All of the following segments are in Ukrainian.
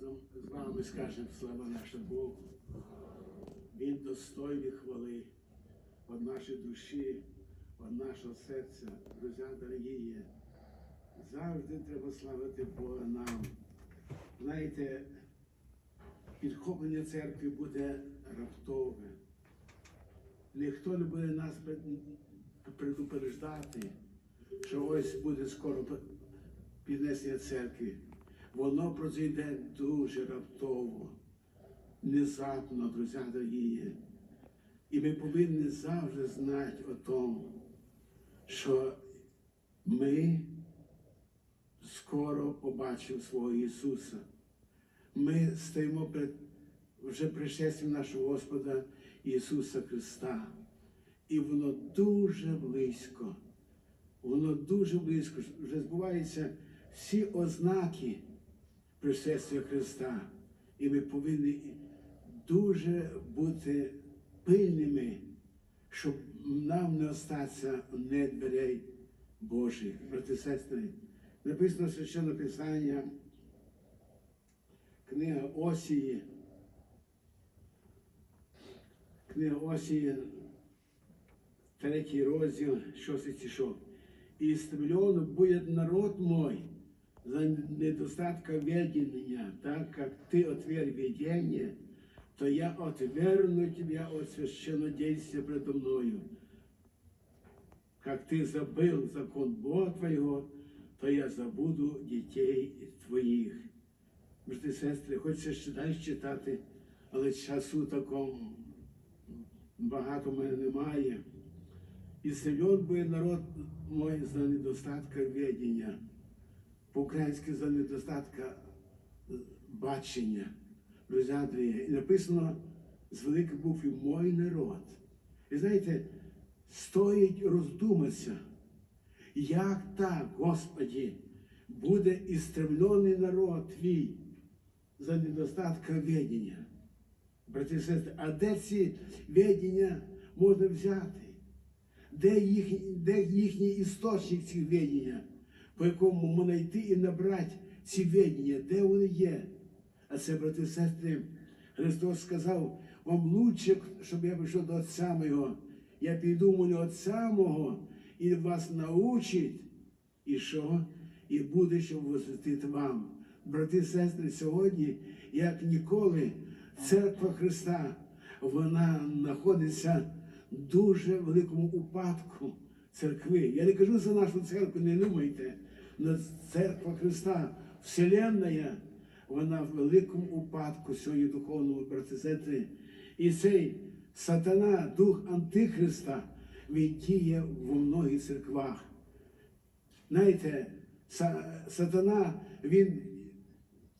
разом з вами скажемо слава нашому Богу. Він достойний хвали від нашої душі, від нашого серця. Друзі, дорогі, завжди треба славити Бога нам. Знаєте, підхоплення церкви буде раптове. Ніхто не буде нас пред- предупреждати, що ось буде скоро піднесення церкви. Воно прозійде дуже раптово, внезапно, друзі дорогі. І ми повинні завжди знати о тому, що ми скоро побачимо свого Ісуса. Ми стоїмо перед вже пришестям нашого Господа Ісуса Христа. І воно дуже близько. Воно дуже близько. Вже збуваються всі ознаки пришестя Христа. І ми повинні дуже бути пильними, щоб нам не остатися не дверей Божих. Брати сестри, написано священне Писання, книга Осії, книга Осії, третій розділ, шостий стишок. И истреблен будет народ мой за недостатка ведения, так как ты отверг видение, то я отвергну тебя от священнодействия предо мною. Как ты забыл закон Бога твоего, то я забуду дітей твоїх. Брати і сестри, хочеться ще далі читати, але часу такого багато в мене немає. І сильон буде народ мой за недостатка ведення, по-українськи за недостатка е, бачення. Друзі, і написано з великої букви мой народ. І знаєте, стоїть роздуматися, як так, Господі, буде істреблений народ твій за недостатка ведення. Брати і сестри, а де ці ведення можна взяти? Де, їх, де їхній істочник цих ведення, по якому можна йти і набрати ці ведення, де вони є? А це, брати і сестри, Христос сказав, вам лучше, щоб я прийшов до Отця Мого. Я піду молю Отця Мого і вас научить, і що? І буде, щоб возвестити вам. Брати і сестри, сьогодні, як ніколи, церква Христа, вона знаходиться в дуже великому упадку церкви. Я не кажу за нашу церкву, не думайте. Церква Христа, Вселенная, вона в великому упадку сьогодні духовному брати і цей сатана, дух Антихриста, він діє в многих церквах. Знаєте, сатана, він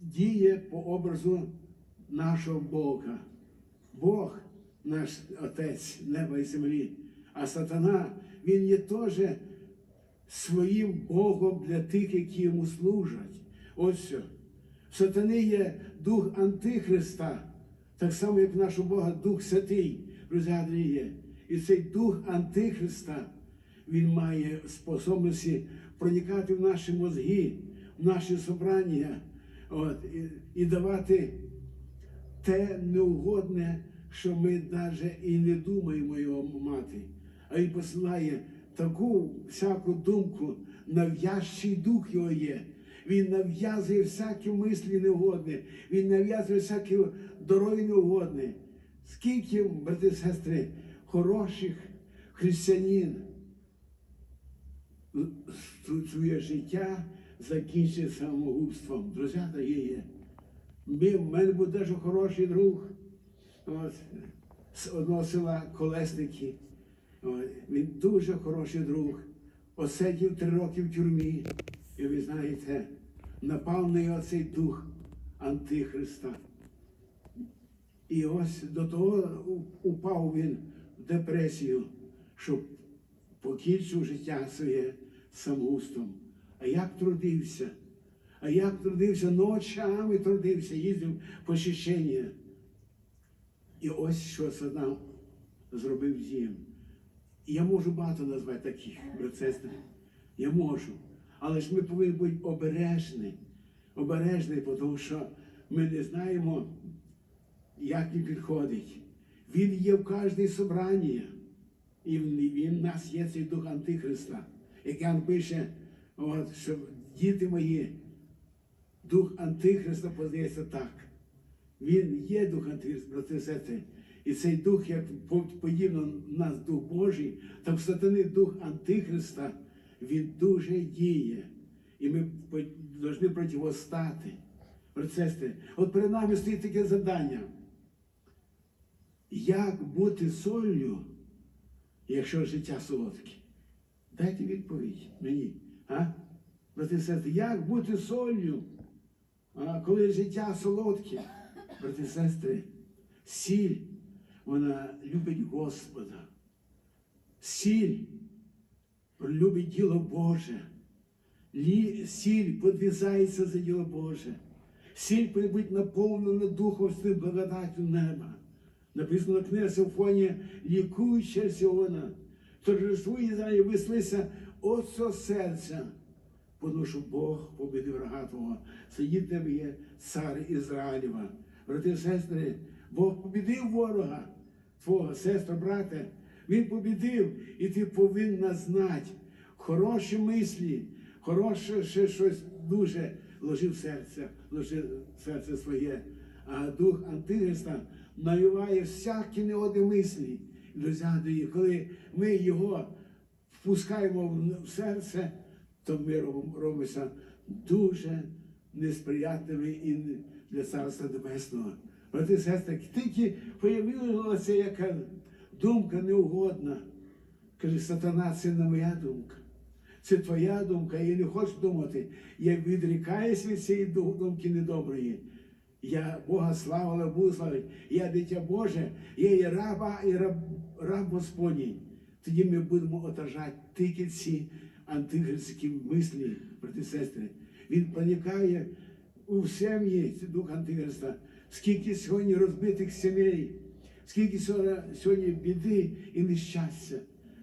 діє по образу нашого Бога. Бог наш Отець неба і землі. А сатана, він є теж своїм Богом для тих, які йому служать. Ось що. В сатани є дух Антихриста, так само, як в нашого Бога Дух Святий, є. І цей дух Антихриста, він має способності проникати в наші мозги, в наші собрання, от, і, і давати те неугодне, що ми навіть і не думаємо його мати. А він посилає таку всяку думку, нав'язчий дух його є. Він нав'язує всякі мислі неугодні, він нав'язує всякі дороги неугодні. Скільки, брати і сестри, хороших християнин своє життя закінчить самогубством. Друзі, є. Ми, в мене був дуже хороший друг от, з одного села Колесники. Він дуже хороший друг. Осидів три роки в тюрмі. І ви знаєте, напав на його цей дух Антихриста. І ось до того упав він в депресію, щоб покінчив життя своє самогубством. А як трудився? А як трудився, ночами трудився, їздив по очищення. І ось що Садам зробив з. Я можу багато назвати таких, брат. Я можу. Але ж ми повинні бути обережні. Обережні, тому що ми не знаємо, як він підходить. Він є в кожній собранні. І він в нас є цей дух Антихриста. Як Ян пише, от, що діти мої, дух Антихриста познається так. Він є дух Антихриста, брати сестри. І цей дух, як по- подібно нас дух Божий, так сатани дух Антихриста, він дуже діє. І ми повинні противостати. І от перед нами стоїть таке завдання. Як бути солью, якщо життя солодке? Дайте відповідь мені. А? Брати сестри, як бути солью, коли життя солодке? Брати сестри, сіль, вона любить Господа. Сіль любить діло Боже. Сіль подвізається за діло Боже. Сіль бути наповнена Духом Святим благодаттю неба. Написано книга Симфонія, лікуюча Сіона, торжествує за і веслися от цього серця. Що Бог победив врага. Сидіть тебе є цар Ізраїлєва. Брати і сестри, Бог победив ворога твого, сестра, брате. Він победив, і ти повинна знати хороші мислі, хороше ще щось дуже ложи в серце, ложи в серце своє. А дух Антихриста навіває всякі неоди мислі. Друзі, дорогі, коли ми його впускаємо в- серце, то ми робимося дуже несприятливі і для Царства Небесного. Брати сестри, тільки появилася яка думка неугодна. Каже, сатана, це не моя думка. Це твоя думка, я не хочу думати. Я відрікаюся від цієї думки недоброї. Я Бога славила, буду славити. Я дитя Боже, я є раба і раб, раб Господній. Тоді ми будемо отражати тільки ці антихристські мислі, брати сестри. Він проникає у сім'ї, дух антихриста. Скільки сьогодні розбитих сімей, скільки сьогодні біди і нещастя.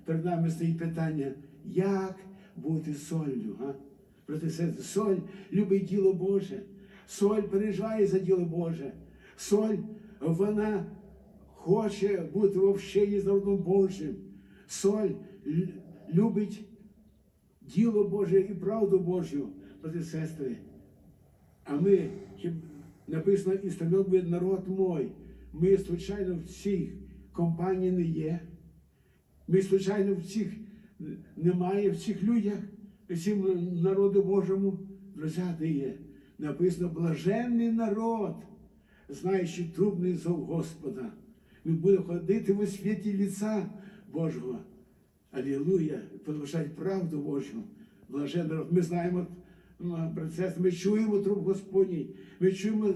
Перед нами стоїть питання, як бути солью. А? Сестри, соль любить діло Боже. Соль переживає за діло Боже. Соль, вона хоче бути в общенні з народом Божим. Соль любить діло Боже і правду Божу, брати сестри. А ми, написано, і становив би народ мой. Ми, звичайно, в цій компанії не є. Ми, звичайно, в цих немає в цих людях, в цім народу Божому, друзі, де є. Написано, блаженний народ, знаючи трубний зов Господа. Він буде ходити у світі ліца Божого. Алілуя, подважати правду Божу. Блаженний народ. Ми знаємо процес, ми чуємо труп Господній, ми чуємо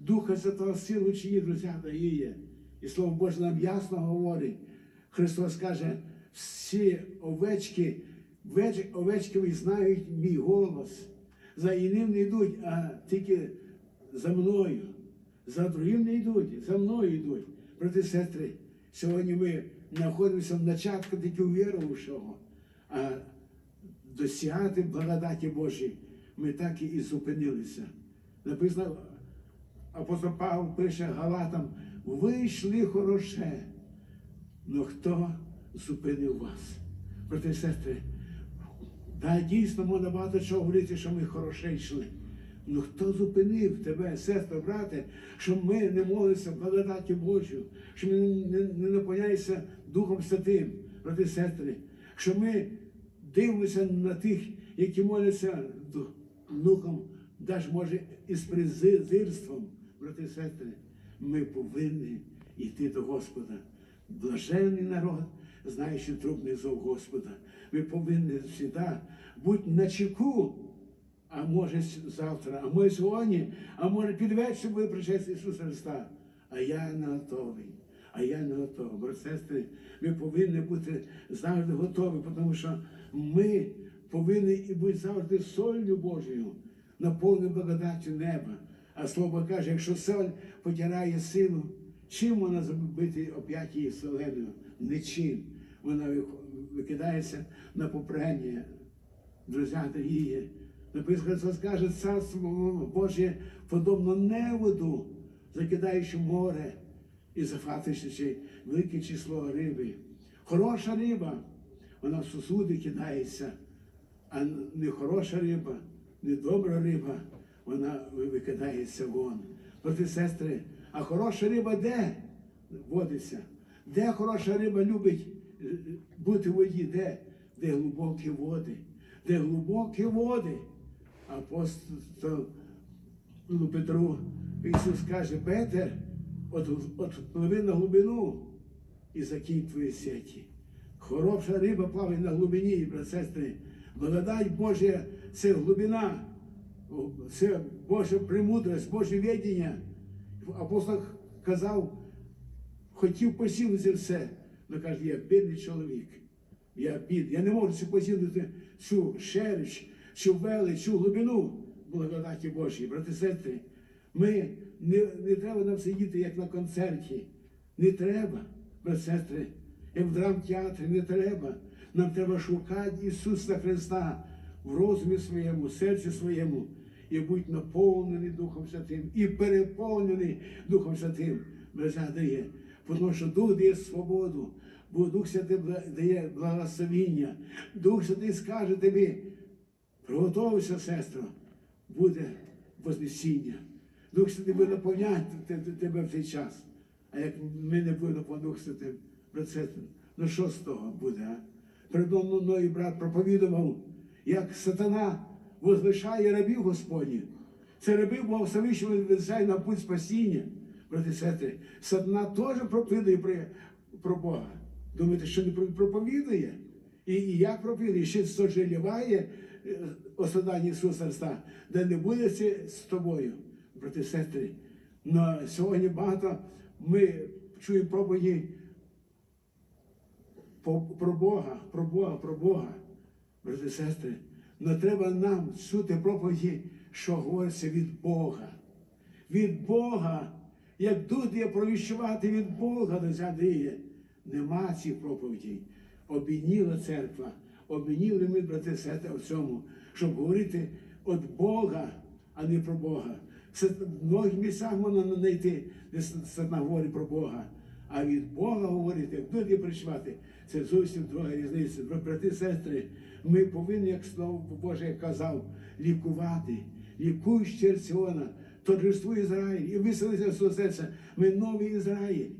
Духа Святого силу, чиї друзі дає. І Слово Боже нам ясно говорить. Христос каже, всі овечки, овечки знають мій голос. За іним не йдуть, а тільки за мною. За другим не йдуть, за мною йдуть. Брати сестри, сьогодні ми знаходимося в начатку тільки віровушого, а досягати благодаті Божій ми так і зупинилися. Написано, апостол Павло пише Галатам, ви йшли хороше, но хто зупинив вас? Брати і сестри, та дійсно можна багато чого говорити, що ми хороше йшли. Ну хто зупинив тебе, сестра, брате, що ми не молимося благодаті Божу, що ми не, не наповняємося Духом Святим, брати і сестри, що ми дивимося на тих, які моляться Духом, навіть може із презирством, брати і сестри, ми повинні йти до Господа. Блаженний народ, знаючи трубний зов Господа. Ми повинні завжди бути на чеку, а може завтра, а може сьогодні, а може під вечір буде пришестя Ісуса Христа. А я не готовий. А я не готовий. Брати, сестри, ми повинні бути завжди готові, тому що ми повинні і бути завжди солью Божою, наповненою благодаттю неба. А слово каже, якщо соль потирає силу, чим вона забити оп'ять її соленою? Нічим. Вона викидається на попрання. Друзі, дорогі, Написано, Христос каже, царство Боже подобно неводу, закидаючи море і захватуючи велике число риби. Хороша риба, вона в сусуди кидається, а не хороша риба, не добра риба, вона викидається вон. Брати і сестри, а хороша риба де водиться? Де хороша риба любить е, е, бути в воді? Де? Де глибокі води? Де глибокі води? Апостол Петру Ісус каже, Петер, от, от пливи на глибину і закинь твої сеті. Хороша риба плаває на глибині, брат сестри. Благодать Божа це глибина, це Божа премудрость, Боже відіння. Апостол казав, хотів посілити все. але каже, я бідний чоловік. Я бід, я не можу посілити цю шерсть, цю велич, цю глибину благодаті Божої. Брати сестри, ми не, не треба нам сидіти, як на концерті. Не треба, брати сестри, як в драмтеатрі, не треба. Нам треба шукати Ісуса Христа в розумі своєму, в серці своєму і бути наповнений Духом Святим, і переповнений Духом Святим. Браття дає. Тому що Дух дає свободу, бо Дух Святий дає благословіння. Дух Святий скаже тобі, приготовся, сестро, буде вознесіння. Дух Святий буде наповняти те- те- тебе в цей час. А як ми не будемо по Дух Святим, брат сестри, ну що з того буде? А? Передо мною брат проповідував, як сатана возвишає рабів Господніх. Це раби Бога Всевишнього відвезає на путь спасіння. Брати сестри, сатана теж проповідує про, про Бога. Думаєте, що не проповідує? І, і як проповідує? Ще сожаліває е, о Ісуса Христа, де не буде це з тобою, брати сестри. Но сьогодні багато ми чуємо проповіді по- про Бога, про Бога, про Бога, брати і сестри. Но треба нам чути проповіді, що говориться від Бога. Від Бога, як тут провіщувати від Бога до Андрія. Нема цих проповідей. Обійніла церква, обійніли ми, брати і сестри, в цьому, щоб говорити від Бога, а не про Бога. В многих місцях можна знайти, де сатана говорить про Бога. А від Бога говорити, тут є причувати, це зовсім друга різниця. Брати сестри, ми повинні, як слово Боже казав, лікувати, лікуй з Черціона, торжествуй Ізраїль, і виселися з серця. Ми новий Ізраїль.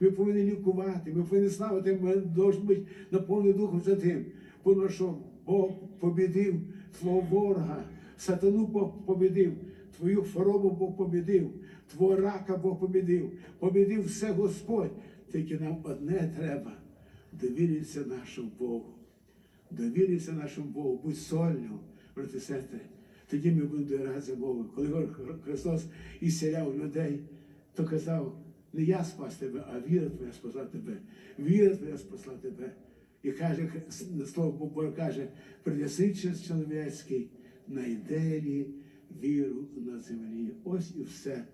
Ми повинні лікувати, ми повинні славити, ми повинні бути наповнені Духом Святим. Тому що Бог побідив свого ворога, сатану Бог побідив, твою хворобу Бог побідив, твого рака Бог побідив, побідив все Господь. Тільки нам одне треба довіритися нашому Богу. Довіритися нашому Богу, будь сольним, брати сестри. Тоді ми будемо довірятися Богу. Коли Христос ісціляв людей, то казав, не я спас тебе, а віра твоя спасла тебе. Віра твоя спасла тебе. І каже, слово Боже каже, принеси час чоловічський, найде віру на землі. Ось і все.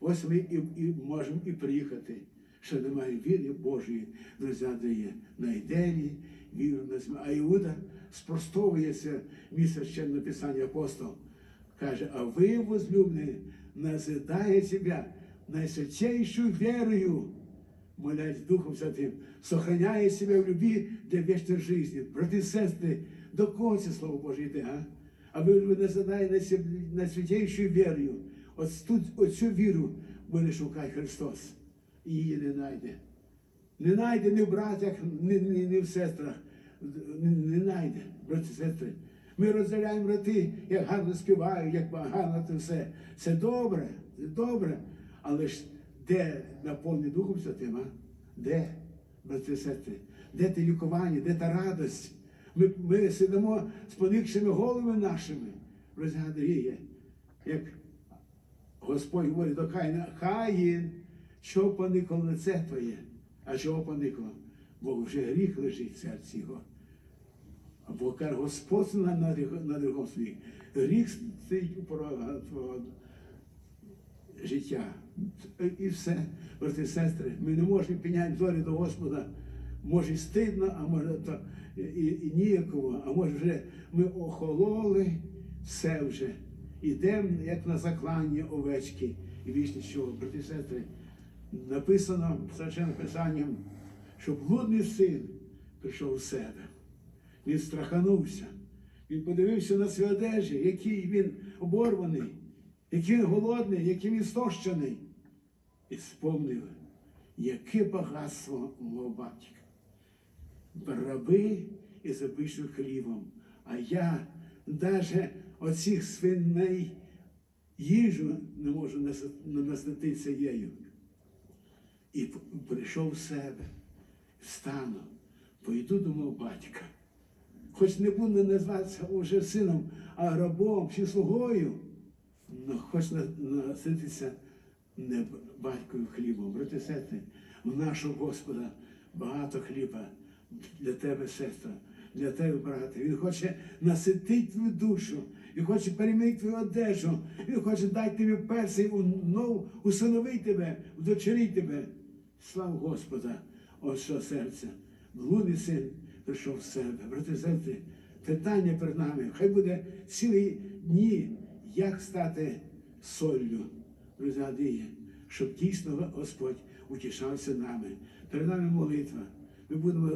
Ось ми і, і можемо і приїхати. Що немає віри Божої, друзі, дає. Найде лі віру на землі. А Іуда спростовується місце ще написання апостол. Каже, а ви, возлюблені, назидає себе найсвятейшую верою, молясь Духом Святым, сохраняя себя в любви для вечной жизни. Брати і сестри, до кого це Слово Боже йде, а? А ви, ви назидає найсвятейшою вірою. От тут оцю віру буде шукати Христос. І її не знайде. Не знайде ні в братях, ні, ні, ні в сестрах. Не, знайде, брати сестри. Ми розділяємо брати, як гарно співають, як гарно це все. Це добре, це добре. Але ж де наповнений Духом Святим, а? Де, брати сестри? Де те лікування, де та радость? Ми, ми сидимо з поникшими головами нашими, розгадує, як Господь говорить до Каїна, Каїн, що поникло лице твоє? А чого поникло? Бо вже гріх лежить в серці його. Або каже, Господь на, на, на другому світі. Гріх стоїть у порога твого життя. І все, брати і сестри, ми не можемо підняти зорі до Господа. Може стидно, а може то і, і ніяково, а може вже ми охололи все вже. Ідемо, як на заклання овечки і вічні що, брати і сестри, написано священним писанням, що блудний син прийшов у себе. Він страханувся. Він подивився на свої одежі, який він оборваний, який він голодний, який він стощений. І спомнив, яке багатство мого батька. Раби і запишуть хлібом. А я навіть оцих свиней їжу не можу нас- насититися єю. І прийшов в себе, встану, пойду мого батька. Хоч не буду назватися уже сином, а рабом чи слугою, але хоч наситися не батькою хлібом. Брати сестри, у нашого Господа багато хліба для тебе, сестра, для тебе, брате. Він хоче наситити твою душу, він хоче перемінити твою одежу, він хоче дати тобі персий, нову, усиновити тебе, вдочерити тебе. Слава Господа, от що серця. Блудний син прийшов в себе. Брати сестри, питання перед нами. Хай буде цілі дні, як стати солью, друзі, щоб дійсно Господь утішався нами. Перед нами молитва. Ми будемо